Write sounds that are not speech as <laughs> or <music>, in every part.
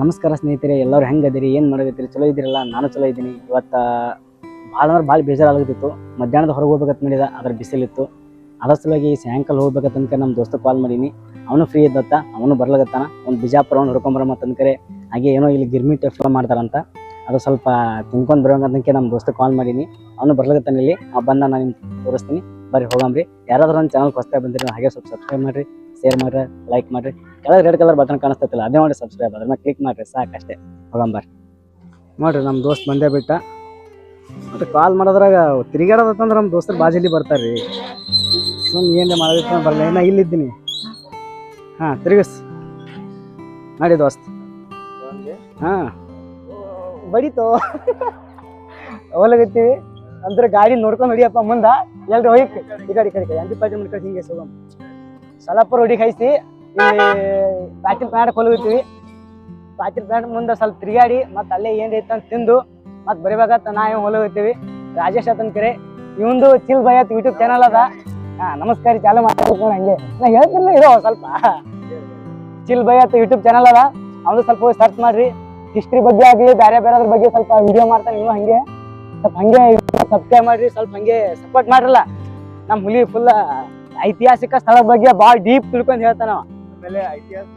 ನಮಸ್ಕಾರ ಸ್ನೇಹಿತರೆ, ಎಲ್ಲರೂ ಹೆಂಗದಿರಿ, ಏನು ಮಾಡೋದಿರಿ, ಚಲೋ ಇದ್ದೀರಲ್ಲ, ನಾನು ಚಲೋ ಇದ್ದೀನಿ. ಇವತ್ತು, ಭಾಳ ಅಂದ್ರೆ ಭಾಳ ಬೇಜಾರಾಗತ್ತಿತ್ತು ಮಧ್ಯಾಹ್ನದ ಹೊರಗೆ ಹೋಗ್ಬೇಕಂತ ಮಾಡಿದ, ಅದ್ರ ಬಿಸಿಲಿತ್ತು. ಅದರ ಸಲುವಾಗಿ ಸಾಯಂಕಾಲ ಹೋಗ್ಬೇಕಂತ ನಮ್ಮ ದೋಸ್ತ ಕಾಲ್ ಮಾಡೀನಿ. ಅವನು ಫ್ರೀ ಇದ್ದತ್ತ, ಅವನು ಬರ್ಲಾಗತ್ತಾನ ಒಂದು ಬಿಜಾಪುರ ಅವ್ನು ಹುಡ್ಕೊಂಬರಮ್ಮ ಅಂತಂದ್ಕರೆ ಹಾಗೆ ಏನೋ ಇಲ್ಲಿ ಗಿರ್ಮಿಟ್ ಫಿಲ್ ಮಾಡ್ತಾರಂತ. ಅದು ಸ್ವಲ್ಪ ತಿನ್ಕೊಂಡು ಬರೋಂಗಂತಂಕೆ ನಮ್ಮ ದೋಸ್ತ ಕಾಲ್ ಮಾಡೀನಿ. ಅವನು ಬರ್ಲಾಗತ್ತಾನ ಇಲ್ಲಿ. ಬಂದ ನಾನು ನಿಮ್ಗೆ ತೋರಿಸ್ತೀನಿ. ಬರ್ರಿ, ಹೋಗಮ್ರಿ. ಯಾರಾದರೂ ನನ್ನ ಚಾನಲ್ ಹೊಸ್ತಾಗಿ ಬಂದಿರಿ ಹಾಗೆ ಸ್ವಲ್ಪ ಸಬ್ಸ್ಕ್ರೈಬ್ ಮಾಡಿರಿ. ಶೇರ್ ಮಾಡ್ರಿ ಲೈಕ್ ಮಾಡ್ರಿ. ಕೆಳಗೆ ರೆಡ್ ಕಲರ್ ಬಟನ್ ಕಾಣಿಸ್ತೈತಿಲ್ಲ, ಅದೇ ಮಾಡಿ ಸಬ್ಸ್ಕ್ರೈಬ್ ಅದನ್ನ ಕ್ಲಿಕ್ ಮಾಡ್ರಿ ಸಾಕಷ್ಟೇ ಹೋಗಂಬರ್ ನೋಡ್ರಿ ನಮ್ಮ ದೋಸ್ತ್ ಬಂದೇ ಬಿಟ್ಟ. ಮತ್ತೆ ಕಾಲ್ ಮಾಡೋದ್ರಾಗ ತಿರುಗಾಡೋದಂದ್ರೆ ನಮ್ಮ ದೋಸ್ತರು ಬಾಜಲ್ಲಿ ಬರ್ತಾರ್ರಿ. ಸುಮ್ಮನೆ ಏನೇ ಮಾಡೋದಿತ್ತು ಬರಲ್ಲ ಏನ ಇಲ್ಲಿದ್ದೀನಿ ಹಾಂ, ತಿರುಗಿಸ್. ಮಾಡಿ ದೋಸ್ತ್. ಹಾಂ. ಬಡಿತು. ಅವಲಾಗತ್ತೀವಿ ಅಂದ್ರೆ ಗಾಡಿ ನೋಡ್ಕೊಂಡು ಹೊಡಿಯಪ್ಪ ಮುಂದ. ಎಲ್ರು ಹೋಗಿ ಈ ಕಡೆ ಈ ಕಡೆ ಅಂಟಿ ಪಾಟಿ ಮಾಡ್ಕೊಂಡು ಹಿಂಗೆ ಹೋಗಮ್ ಸಲಾಪುರ ಹುಡಿ ಕಾಯಿಸಿ ಈ ಪ್ಯಾಟಿಲ್ ಪ್ಯಾಂಟ್ ಹೊಲಗುತ್ತೀವಿ ಪ್ಯಾಟಿಲ್ ಪ್ಯಾಡ್ ಮುಂದೆ ಸ್ವಲ್ಪ ತಿರುಗಾಡಿ ಮತ್ತೆ ಅಲ್ಲೇ ಏನ್ ಅಂತ ತಿಂದು, ಮತ್ತೆ ಬರಿಬೇಕಂತ ಏನು ಹೊಲಗುತ್ತೀವಿ ರಾಜೇಶ್ ಆತನ ಕರೆ, ಇವಂದು ಚಿಲ್ ಭಯ ಯೂಟ್ಯೂಬ್ ಚಾನಲ್ ಅದ. ಹಾ, ನಮಸ್ಕಾರ, ಚಾಲು ಮಾತಾಡ್ಕೊಂಡು ಹಂಗೆ. ನಾ ಹೇಳ್ತಿರ್ಲಿಲ್ಲ ಇರೋ ಸ್ವಲ್ಪ. ಚಿಲ್ ಭಯ ಯೂಟ್ಯೂಬ್ ಚಾನಲ್ ಅದ. ಅವನು ಸ್ವಲ್ಪ ಹೋಗಿ ಸರ್ಚ್ ಮಾಡ್ರಿ. ಹಿಸ್ಟ್ರಿ ಬಗ್ಗೆ ಆಗಲಿ ಬೇರೆ ಬೇರೆ ಅದ್ರ ಬಗ್ಗೆ ಸ್ವಲ್ಪ ವಿಡಿಯೋ ಮಾಡ್ತಾನೆ ನೀವು ಹಂಗೆ. ಸ್ವಲ್ಪ ಹಂಗೆ ಸಬ್ಸ್ಕ್ರೈಬ್ ಮಾಡ್ರಿ, ಸ್ವಲ್ಪ ಹಂಗೆ ಸಪೋರ್ಟ್ ಮಾಡ್ರಲ್ಲ. ನಮ್ಮ ಹುಲಿ ಫುಲ್ ಐತಿಹಾಸಿಕ ಸ್ಥಳ ಬಗ್ಗೆ ಭಾಳ ಡೀಪ್ ತಿಳ್ಕೊಂಡ್ ಹೇಳ್ತಾನ. ಆಮೇಲೆ ಐತಿಹಾಸಿಕ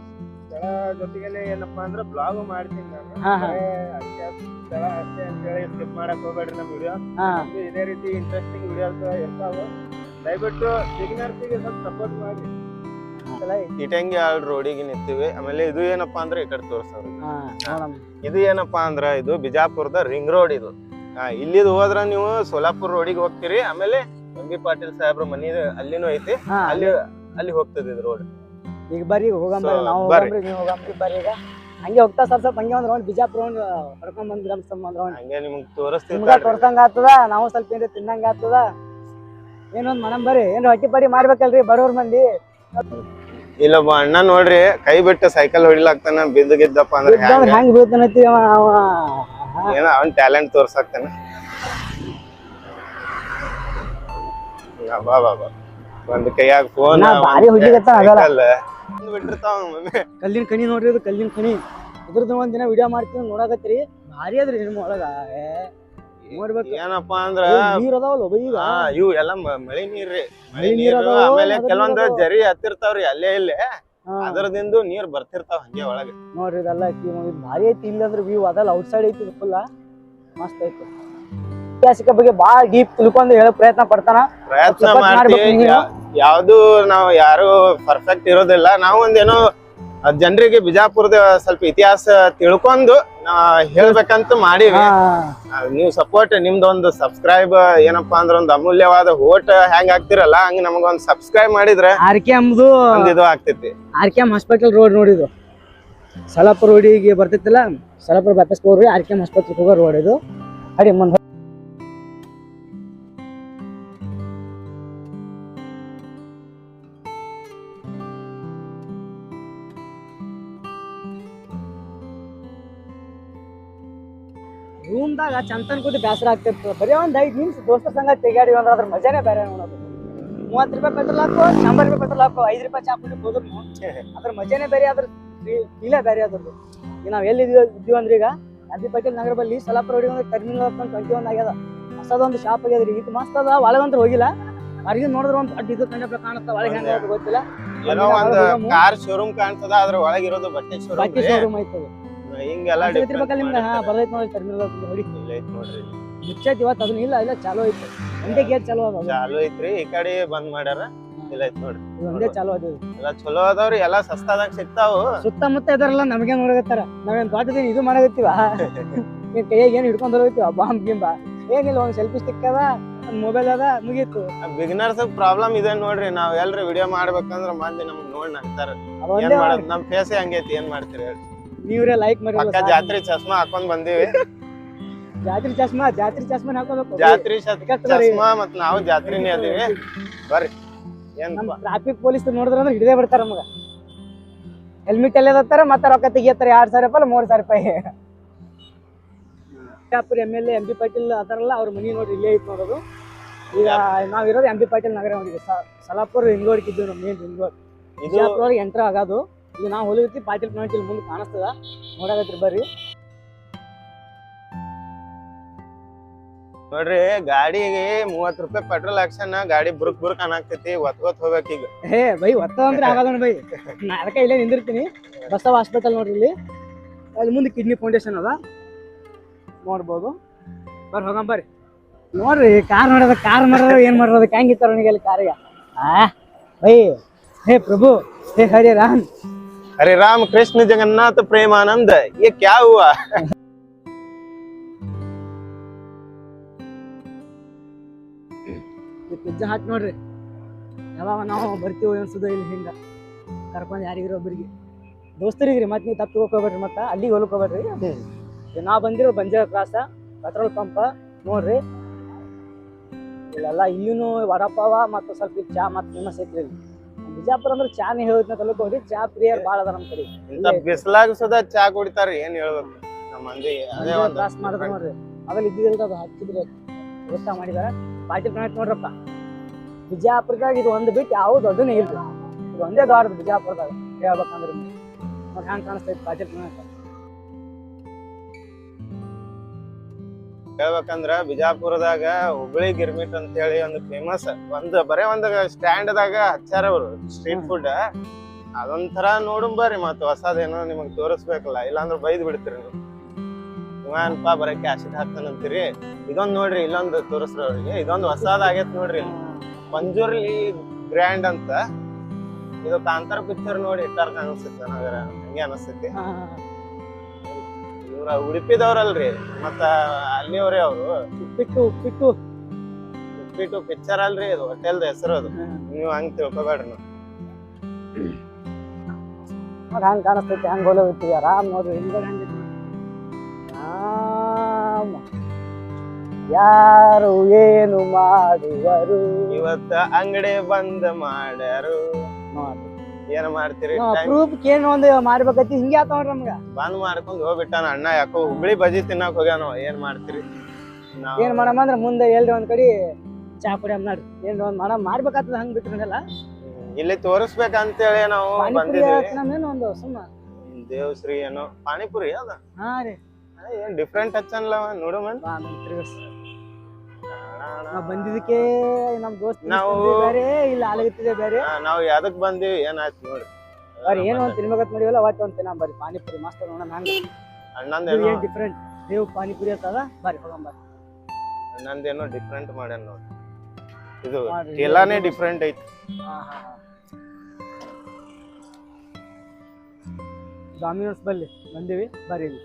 ಸ್ಥಳ ಜೊತೆಗೆಲೆ ಏನಪ್ಪಾ ಅಂದ್ರೆ ಬ್ಲಾಗ್ ಮಾಡ್ತೀನಿ ನಾನು. ಹಾ, ಹಾ. ಬರೇ ಐತಿಹಾಸಿಕ ಸ್ಥಳ ಅಷ್ಟೇ ಅಂತ ಹೇಳಿ ಸ್ಕಿಪ್ ಮಾಡಕ್ ಹೋಗ್ಬೇಡ್ರಿ ನಮ್ಮ ವಿಡಿಯೋ ಹಾ. ಇದೇ ರೀತಿ ಇಂಟ್ರೆಸ್ಟಿಂಗ್ ವಿಡಿಯೋಸ್ ಇರ್ತಾವ. ದಯವಿಟ್ಟು ಬಿಗಿನರ್ಸಿಗೆ ಸ್ವಲ್ಪ ಸಪೋರ್ಟ್ ಮಾಡಿ. ಇಟಂಗಿ ಆಳ್ ರೋಡಿಗೆ ನಿಂತೀವಿ. ಆಮೇಲೆ ಇದು ಏನಪ್ಪಾ ಅಂದ್ರೆ ಈ ಕಡೆ ಇದು ಏನಪ್ಪಾ ಅಂದ್ರ ಇದು ಬಿಜಾಪುರದ ರಿಂಗ್ ರೋಡ್ ಇದು. ಇಲ್ಲಿ ಇಲ್ಲಿದ್ ಹೋದ್ರ ನೀವು ಸೋಲಾಪುರ್ ರೋಡಿಗೆ ಹೋಗ್ತೀರಿ. ಆಮೇಲೆ ಎಂ ಬಿ ಪಾಟೀಲ್ ಸಾಹೇಬ್ರ ಮನಿ ಅಲ್ಲಿನೂ ಐತಿ. ಹಾ ಅಲ್ಲಿ. ಅಲ್ಲಿ ಹೋಗ್ತದೆ ಇದು ರೋಡ್ ಈಗ ಬರ್ರಿ ಹೋಗಂಬ್ರಿ So, ನಾವು ಬರ್ರಿ. ಹೋಗಂಬ್ರಿ ನೀವು ಹೋಗಂಬ್ರಿ ಬರ್ರಿ ಈಗ. ಹಂಗೆ ಹೋಗ್ತಾ ಸ್ವಲ್ಪ ಸ್ವಲ್ಪ ಹಂಗೆ ಒಂದ್ ರೌಂಡ್ ಬಿಜಾಪುರ ಒಂದ್ ಹೊಡ್ಕೊಂಡ್ ಬಂದ್ ಗ್ರಾಮಸ್ಥಮ್ ಒಂದ್ ರೌಂಡ್ ಹಂಗೆ ನಿಮ್ಗೆ ತೋರಿಸ್ತೀವಿ ನಿಮ್ಗ ತೋರ್ಸಂಗ ಆಗ್ತದ ನಾವು ಸ್ವಲ್ಪ ಏನ್ರಿ ತಿನ್ನಂಗ ಆಗ್ತದ. ಏನೊಂದ್ ಮನಂ ಬರ್ರಿ ಏನ್ ಹೊಟ್ಟಿ ಪಡಿ ಮಾಡ್ಬೇಕಲ್ರಿ ಬಡವ್ರ ಮಂದಿ. ಇಲ್ಲೊಬ್ಬ ಅಣ್ಣ ನೋಡ್ರಿ ಕೈ ಬಿಟ್ಟು ಸೈಕಲ್ ಹೊಡಿಲಾಕ್ತಾನ ಬಿದ್ದು ಗಿದ್ದಪ್ಪ ಅಂದ್ರೆ ಹೆಂಗ್ ಬೀಳ್ತಾನತಿ ಅವ ಅವ. ಏನ ಅವ್ನ್ ಟ್ಯಾಲೆಂಟ್ ತೋರ್ಸಾಕ್ತಾನ. ಬಾ ಬಾ ಬಾ. ಒಂದ್ ಕೈಯಾಗ ಫೋನ್ ನಾ ಹುಡ್ಲಿಕತ್ತಾನ ಅದಲ್ಲ. ಬಿಟ್ಟಿರ್ತಾವ ಮಮ್ಮಿ. ಕಲ್ಲಿನ ಕಣಿ ನೋಡ್ರಿ ಇದು ಕಲ್ಲಿನ ಕಣಿ. ಇದ್ರದ್ದು ಒಂದ್ ದಿನ ವಿಡಿಯೋ ಮಾಡ್ತೀನಿ ನೋಡಾಕತ್ರಿ ಭಾರಿ ಅದ್ರಿ ನಿಮ್ಮ ಒಳಗ. ಏ, ನೋಡ್ಬೇಕು. ಏನಪ್ಪಾ ಅಂದ್ರ ಏ, ನೀರ್ ಅದಾವಲ್ಲ ಬೈ ಈಗ. ಹಾ ಇವು ಎಲ್ಲ ಮ- ಮಳಿ ನೀರ್ರಿ ಮಳಿ ಮಳಿ ನೀರ್ ನೀರು ಅದಾವು, ಆಮೇಲೆ ಅದ್ರ ಕೆಲವೊಂದು ನೀರ್. ಜರಿ ಹತ್ತಿರ್ತಾವ್ರಿ ಅಲ್ಲೇ ಇಲ್ಲೇ. ಹಾ. ಅದರದಿಂದ ನೀರ್ ಬರ್ತಿರ್ತಾವ ಹಂಗೆ ಒಳಗ. ನೋಡ್ರಿ ಇದೆಲ್ಲ ಐತಿ ಇದು ಭಾರಿ ಐತಿ ಇಲ್ಲ ಅಂದ್ರೆ ವ್ಯೂ ಅದಲ್ಲ ಔಟ್ ಸೈಡ್ ಐತಿ ಫುಲ್ಲ ಮಸ್ತ್ ಐತಿ. ಐತಿಹಾಸಿಕ ಬಗ್ಗೆ ಬಹಳ ಡೀಪ್ ತಿಳ್ಕೊಂಡು ಹೇಳೋ ಪ್ರಯತ್ನ ಪಡ್ತಾನ. ಪ್ರಯತ್ನ ಮಾಡ್ತೀವಿ. ಯಾವ್ದು ನಾವು ಯಾರು ಪರ್ಫೆಕ್ಟ್ ಇರೋದಿಲ್ಲ. ನಾವು ಒಂದೇನೋ ಜನರಿಗೆ ಬಿಜಾಪುರದ ಸ್ವಲ್ಪ ಇತಿಹಾಸ ತಿಳ್ಕೊಂಡು ಹೇಳ್ಬೇಕಂತ ಮಾಡೀವಿ. ನೀವು ಸಪೋರ್ಟ್ ನಿಮ್ದೊಂದು ಸಬ್ಸ್ಕ್ರೈಬ್ ಏನಪ್ಪಾ ಅಂದ್ರೆ ಒಂದು ಅಮೂಲ್ಯವಾದ ಓಟ್ ಹೆಂಗ್ ಆಗ್ತಿರಲ್ಲ ಹಂಗ ನಮಗೊಂದು ಸಬ್ಸ್ಕ್ರೈಬ್ ಮಾಡಿದ್ರೆ ಆರ್ ಕೆ ಎಮ್ದು ಇದು ಆಗ್ತೈತಿ. ಆರ್ ಕೆ ಹಾಸ್ಪಿಟಲ್ ರೋಡ್ ನೋಡಿದು ಸಲಾಪುರ ರೋಡಿಗೆ ಬರ್ತೈತಿಲ್ಲ ಸಲಾಪುರ ಬೈಪಾಸ್ ಹೋಗ್ರಿ ಆರ್ ಕೆ ಎಂ ಹಾಸ್ಪಿಟಲ್ ಹೋಗೋ ರೋಡ್ ಇದು. ಅಡಿ ಮುಂದೆ ರೂಮ್ದಾಗ ಚಂತನ್ ಕೂತಿ ಬೇಸರ ಆಗ್ತಿತ್ತು. ಬರೀ ಒಂದ್ ಐದ್ ನಿಮಿಷ ದೋಸ್ತರ ಸಂಗ ತೆಗಾಡಿ ಅಂದ್ರೆ ಅದ್ರ ಮಜಾನೇ ಬೇರೆ ನೋಡೋದು. ಮೂವತ್ತು ರೂಪಾಯಿ ಪೆಟ್ರೋಲ್ ಹಾಕು ಶಂಬರ್ ರೂಪಾಯಿ ಪೆಟ್ರೋಲ್ ಹಾಕು ಐದು ರೂಪಾಯಿ ಚಾ ಕುಡಿದು ಹೋದ್ರು ಅದ್ರ ಮಜಾನೇ ಬೇರೆ ಅದ್ರ ಫೀಲೇ ಬೇರೆ ಅದ್ರದ್ದು ಈಗ ನಾವು ಎಲ್ಲಿ ಇದ್ದೀವಿ ಅಂದ್ರೆ ಈಗ ಗಾಂಧಿ ಪಟೇಲ್ ನಗರ ಬಲ್ಲಿ ಸಲಾಪುರ ಒಂದು ಟರ್ಮಿನಲ್ ಟ್ವೆಂಟಿ ಒನ್ ಆಗ್ಯದ ಹೊಸದೊಂದು ಶಾಪ್ ಆಗ್ಯದ್ರಿ ಇದು ಮಸ್ತ್ ಅದ. ಒಳಗಂತ್ರ ಹೋಗಿಲ್ಲ. ಹೊರಗಿಂದ ನೋಡಿದ್ರೆ ಒಂದು ದೊಡ್ಡ ಇದು ಕಂಡಪ್ಲ ಕಾಣುತ್ತ. ಒಳಗೆ ಹೆಂಗ ಗೊತ್ತಿಲ್ಲ. ಒಂದು ಕಾರ್ ಶೋರೂಮ್ ಕಾಣ್ತದ ಅದ್ರ ಒಳಗಿರೋದು ಬಟ್ಟೆ ಶೋರೂಮ್ ಶೋರೂಮ್ ಐತದ ಹಿಂಗೆಲ್ಲ ಗೊತ್ತಿರ್ಬೇಕಲ್ಲ ನಿಮ್ಗೆ ಹಾ ಬರ್ದೈತೆ ನೋಡಿ ಟರ್ಮಿನಲ್ ಹೊಡಿ ಇಲ್ಲ ಐತ್ ನೋಡ್ರಿ. ಮುಚ್ಚೈತಿ ಇವತ್ತು ಅದನ್ನ ಇಲ್ಲ ಇಲ್ಲ ಚಾಲೂ ಐತಿ. ಒಂದೇ ಗೇಟ್ ಚಾಲೂ ಅದ ಅದು. ಚಾಲು ಐತ್ರಿ ಈ ಕಡೆ ಬಂದ್ ಮಾಡ್ಯಾರ. ಇಲ್ಲ ಐತ್ ನೋಡ್ರಿ. ಇದು ಒಂದೇ ಚಾಲೂ ಅದ. ಇದು. ಎಲ್ಲ ಚಲೋ ಅದಾವ್ರಿ ಎಲ್ಲಾ ಸಸ್ತಾದಾಗ ಸಿಗ್ತಾವು. ಸುತ್ತಮುತ್ತ ಇದಾರಲ್ಲ ನಮಗೆ ನೋಡಕತ್ತಾರ ನಾವೇನ್ ದೊಡ್ಡದೇನು ಇದು ಮಾಡಕತ್ತೀವ? ಏನ್ <laughs> ಕೈಯಾಗ ಏನ್ ಹಿಡ್ಕೊಂಡ್ ಹೋಗ್ತೀವ ಬಾಂಬ್ ಗಿಂಬ. ಏನಿಲ್ಲ ಒಂದ್ ಸೆಲ್ಫಿ ಸ್ಟಿಕ್ ಅದ ಮೊಬೈಲ್ ಅದ ಮುಗೀತು. ಬಿಗಿನರ್ಸ್ ಪ್ರಾಬ್ಲಮ್ ಇದೆ ನೋಡ್ರಿ ನಾವ್ ಎಲ್ರಿ ವಿಡಿಯೋ ಮಾಡ್ಬೇಕಂದ್ರ ಮಂದಿ ನಮ್ಗ್ ನೋಡ್ ನಗ್ತಾರ. ಏನು ಏನ್ ಒಂದೇ ಮಾಡೋದ್ ನಮ್ ಫೇಸ್ ಹಂಗೈತಿ ಏನ್ ಮಾಡ್ತೀರಿ ಹೇಳ್ರಿ. ನೀವ್ರೆ ಲೈಕ್ ಮಾಡಿ ಜಾತ್ರೆ ಚಸ್ಮಾ ಹಾಕೊಂಡ್ ಬಂದೀವಿ. <laughs> ಜಾತ್ರಿ ಚಸ್ಮಾ ಜಾತ್ರಿ ಚಸ್ಮಾ ಹಾಕೋಬೇಕು. ಜಾತ್ರಿ. ಚಸ್ಮಾ ಮತ್ ನಾವು ಜಾತ್ರಿನೇ ಅದೀವಿ. ಬರ್ರಿ. ಏನ್ ಟ್ರಾಫಿಕ್ ಪೊಲೀಸ್ ನೋಡಿದ್ರ ಅಂದ್ರೆ ಹಿಡಿದೇ ಬಿಡ್ತಾರ ನಮಗ. ಹೆಲ್ಮೆಟ್ ಎಲ್ಲ ಹತ್ತಾರ ಮತ್ತೆ ರೊಕ್ಕ ತೆಗಿಯತ್ತಾರ. ಎರಡ್ ಸಾವಿರ ರೂಪಾಯಿ ಮೂರ್ ಸಾವಿರ ರೂಪಾಯಿ. Bijapur M L A M B Patil ಅದಾರಲ್ಲ ಅವ್ರ ಮನಿ ನೋಡಿ ಇಲ್ಲೇ ಐತ್ ನೋಡೋದು. ಈಗ ನಾವಿರೋದು ಎಂ ಬಿ ಪಾಟೀಲ್ ನಗರ ನೋಡಿದ್ವಿ ಸಲಾಪುರ ಇದ್ದೀವಿ ನಮ್ಮ ಮೇನ್ ಇದು ಬಿಜಾಪುರ ಎಂಟ್ರ್ ಆಗೋದು. ಇದು ನಾವು ಹೊಲಿತಿ ಪಾತಿಲ್ ಪ್ಲಾಂಟ್ ಇಲ್ಲಿ ಮುಂದೆ ಕಾಣಿಸ್ತದ. ನೋಡಾಕತ್ರಿ ಬರ್ರಿ. ನೋಡ್ರಿ ಗಾಡಿಗೆ ಮೂವತ್ ರೂಪಾಯಿ ಪೆಟ್ರೋಲ್ ಹಾಕ್ಸನ ಗಾಡಿ ಬುರುಕ್ ಬುರುಕ್ ಅನ್ನಾಗ್ತೈತಿ ಒತ್ ಹೋಗ್ಬೇಕು ಈಗ. ಹೇ ಬೈ ಒತ್ತ ಅಂದ್ರೆ ಆಗಲ್ಲ ಬೈ. ನಾ ಅದಕ್ಕೆ ಇಲ್ಲೇ ನಿಂದಿರ್ತೀನಿ. ಬಸವ ಹಾಸ್ಪಿಟಲ್ ನೋಡ್ರಿ ಇಲ್ಲಿ. ಅಲ್ಲಿ ಮುಂದೆ ಕಿಡ್ನಿ ಫೌಂಡೇಶನ್ ಅದ. ನೋಡ್ಬೋದು. ಬರ್ರಿ ಹೋಗಂ ಬರ್ರಿ. ನೋಡ್ರಿ ಕಾರ್ ನೋಡೋದ ಕಾರ್ ಮಾಡೋದು ಏನ್ ಮಾಡೋದು ಹೆಂಗಿತ್ತಾರ ಅವನಿಗೆ ಅಲ್ಲಿ ಕಾರಿಗೆ ಆ ಬೈ. ಹೇ ಪ್ರಭು. ಹೇ ಹರಿ ರಾಮ್ ಹರೇ ರಾಮ್ ಕೃಷ್ಣ ಜಗನ್ನಾಥ ಪ್ರೇಮಾನಂದ ये क्या हुआ ಪಿಜ್ಜಾ ಹಾಕಿ ನೋಡ್ರಿ ಯಾವಾಗ ನಾವು ಬರ್ತೀವಿ ಅನ್ಸುದ ಇಲ್ಲಿ ಹಿಂಗ ಕರ್ಕೊಂಡು ಯಾರಿಗಿರೋ ಒಬ್ಬರಿಗೆ ದೋಸ್ತರಿಗೆ ರೀ ಮತ್ತೆ ನೀವು ತಪ್ಪು ಹೋಗ್ಬೇಡ್ರಿ ಮತ್ತೆ ಅಲ್ಲಿಗೆ ಹೊಲಕ್ ಹೋಗ್ಬೇಡ್ರಿ ಈಗ ನಾ ಬಂದಿರೋ ಬಂಜಾರ ಕ್ರಾಸ ಪೆಟ್ರೋಲ್ ಪಂಪ ನೋಡ್ರಿ ಇಲ್ಲೆಲ್ಲ ಇಲ್ಲಿನೂ ವಡಪಾವ ಮತ್ತು ಸ್ವಲ್ಪ ಇಲ್ಲಿ ಚಾ ಮತ್ತು ಫೇಮಸ್ ಐತ್ರಿ ಇಲ್ಲಿ ಬಿಜಾಪುರ ಅಂದ್ರೆ ಚಾನೇ ಹೇಳಿದ್ನ ತಲುಕ್ ಹೋಗ್ರಿ ಚಾ ಪ್ರಿಯರ್ ಬಾಳ ಅದ ನಮ್ ಕಡೆ. ಇಂತ ಬಿಸ್ಲಾಗ ಸುದ ಚಾ ಕುಡಿತಾರ ಏನ್ ಹೇಳ್ಬೇಕು? ನಮ್ಮ ಮಂದಿ ಅದೇ ಒಂದು ಕ್ರಾಸ್ ಮಾಡಿದ್ರೆ ನೋಡ್ರಿ. ಅದ್ರಲ್ಲಿ ಇದ್ದಿದ್ದಿಲ್ಲ ಅದು ಹಚ್ಚಿದ್ರೆ ವ್ಯವಸ್ಥೆ ಮಾಡಿದಾರ. ಪಾಟೀಲ್ ಕಣಕ್ ನೋಡ್ರಪ್ಪ ಬಿಜಾಪುರದಾಗ ಇದು ಒಂದು ಬಿಟ್ಟು ಯಾವ ದೊಡ್ಡನೇ ಇಲ್ರಿ. ಇದು ಒಂದೇ ದೊಡ್ಡದು ಬಿಜಾಪುರದಾಗ ಹೇಳ್ಬೇಕಂದ್ರೆ ನೋಡಿ ಹ್ಯಾಂಗ ಕಾಣಿಸ್ತೈತಿ ಪಾಟೀಲ್ ಕಣಕ್ ಹೇಳ್ಬೇಕಂದ್ರ ಬಿಜಾಪುರದಾಗ ಹುಬ್ಳಿ ಗಿರ್ಮಿಟ್ ಅಂತ ಹೇಳಿ ಒಂದು ಫೇಮಸ್ ಒಂದ್ ಬರೇ ಒಂದ್ ಸ್ಟ್ಯಾಂಡ್ ದಾಗ ಹಚ್ಚಾರ ಅವರು ಸ್ಟ್ರೀಟ್ ಫುಡ್ ಅದೊಂಥರ ನೋಡುಂ ಬರ್ರಿ ಮತ್ತ ಹೊಸದೇನೋ ನಿಮಗ್ ತೋರಿಸ್ಬೇಕಲ್ಲ, ಇಲ್ಲಾಂದ್ರ ಬೈದ್ ಬಿಡ್ತೀರಿ ನೀವು. ಬರಕ್ಕೆ ಬರೇ ಹಾಕ್ತಾನಂತೀರಿ ಇದೊಂದ್ ನೋಡ್ರಿ, ಇಲ್ಲೊಂದು ತೋರಿಸ್ರಿ ಅವ್ರಿಗೆ. ಇದೊಂದ್ ಹೊಸದಾಗೈತ್ ನೋಡ್ರಿ ಪಂಜೂರ್ಲಿ ಗ್ರ್ಯಾಂಡ್ ಅಂತ. ಇದು ಕಾಂತಾರ ಪಿಕ್ಚರ್ ನೋಡಿ ಇಟ್ಟಾರ ಅನ್ಸುತ್ತೆ ನನಗರ ಹಂಗೆ ಅನಸ್ತೈತಿ. ಇವ್ರ ಉಡುಪಿದವ್ರಲ್ರಿ ಮತ್ತ ಅಲ್ಲಿಯವ್ರೇ ಅವರು. ಉಪ್ಪಿಟ್ಟು ಉಪ್ಪಿಟ್ಟು. ಉಪ್ಪಿಟ್ಟು ಪಿಕ್ಚರ್ ಅಲ್ರಿ ಇದು ಹೋಟೆಲ್ದ ಹೆಸರು ಅದು. ನೀವು ಹಂಗ್ ತಿಳ್ಕೊಬೇಡ್ರಿ ನೀವು. ನೋಡಿ ಹ್ಯಾಂಗ ಕಾಣಿಸ್ತೈತಿ ಹಂಗ ಹೋಗ್ತೀವಿ ಆರಾಮ್ ನೋಡ್ರಿ ಹಂಗೆ ಯಾರು ಏನು ಮಾಡುವರು? ಇವತ್ತ ಅಂಗಡಿ ಬಂದ್ ಮಾಡ್ಯಾರು. ಏನ್ ಮಾಡ್ತೀರಿ? ಪ್ರೂಫ್ ಏನು ಒಂದು ಮಾಡ್ಬೇಕತಿ ಹಿಂಗೆ ಆತ ನೋಡ್ರಿ ನಮ್ಗ. ಬಂದ್ ಮಾಡ್ಕೊಂಡ್ ಹೋಗ್ಬಿಟ್ಟಾನ ಅಣ್ಣ ಯಾಕೋ ಹುಬ್ಳಿ ಬಜಿ ತಿನ್ನಕ್ ಹೋಗ್ಯಾನ ಏನ್ ಮಾಡ್ತೀರಿ? ಏನ್ ಮಾಡಮ್ ಅಂದ್ರ ಮುಂದೆ ಎಲ್ರಿ ಒಂದ್ ಕಡೆ ಚಾ ಕುಡಿಯಮ್ ನೋಡ್ರಿ ಏನ್ ಒಂದ್ ಮಾಡ ಮಾಡ್ಬೇಕಾಗ್ತದ ಹಂಗ್ ಬಿಟ್ರಲ್ಲ ಇಲ್ಲಿ ತೋರಿಸ್ಬೇಕಂತೇಳಿ ನಾವು ನಮ್ಮೇನು ಒಂದು ಸುಮ್ಮ. ದೇವಶ್ರೀ ಏನೋ ಪಾನಿಪುರಿ ಅದ? ಹಾ ರೀ. ಏನ್ ಡಿಫ್ರೆಂಟ್ ಹಚ್ಚನ್ಲ ನೋಡು ನಾವ್ ಬಂದಿದ್ದಕ್ಕೆ ನಮ್ ದೋಸ್ತ್ ನಾವು- ಬೇರೆ ಇಲ್ಲ ಆಲಗತ್ತಿದೆ ಬೇರೆ. ನಾವ್ ಯಾವ್ದಕ್ ಬಂದಿವಿ ಏನಾಯ್ತು ನೋಡ್ರಿ ಅವ್ರ ಏನು ಒಂದ್ ತಿನ್ಬೇಕಂತ ಮಾಡಿವಲ್ಲ ಅವತ್ತು ಒಂದ್ ತಿನ್ನ ಬರ್ರಿ ಪಾನಿಪುರಿ ಮಸ್ತ್ ನೋಡೋಣ ಹಂಗ. ಅಣ್ಣಂದೇನೋ? ಏನ್ ಡಿಫ್ರೆಂಟ್ ನೀವು ಪಾನಿಪುರಿ ಅಂತದ ಬರ್ರಿ ಹೋಗಂ ಬರ್ರಿ. ಅಣ್ಣಂದೇನೋ ಡಿಫ್ರೆಂಟ್ ಮಾಡ್ಯಾನ ನೋಡಿ. ಇದು ಮಾಡ್ರಿ. ಎಲ್ಲಾನೇ ಡಿಫ್ರೆಂಟ್ ಐತಿ. ಡಾಮಿನೋಸ್ ಬಲ್ಲಿ ಬಂದೀವಿ ಬರ್ರಿ ಇಲ್ಲಿ.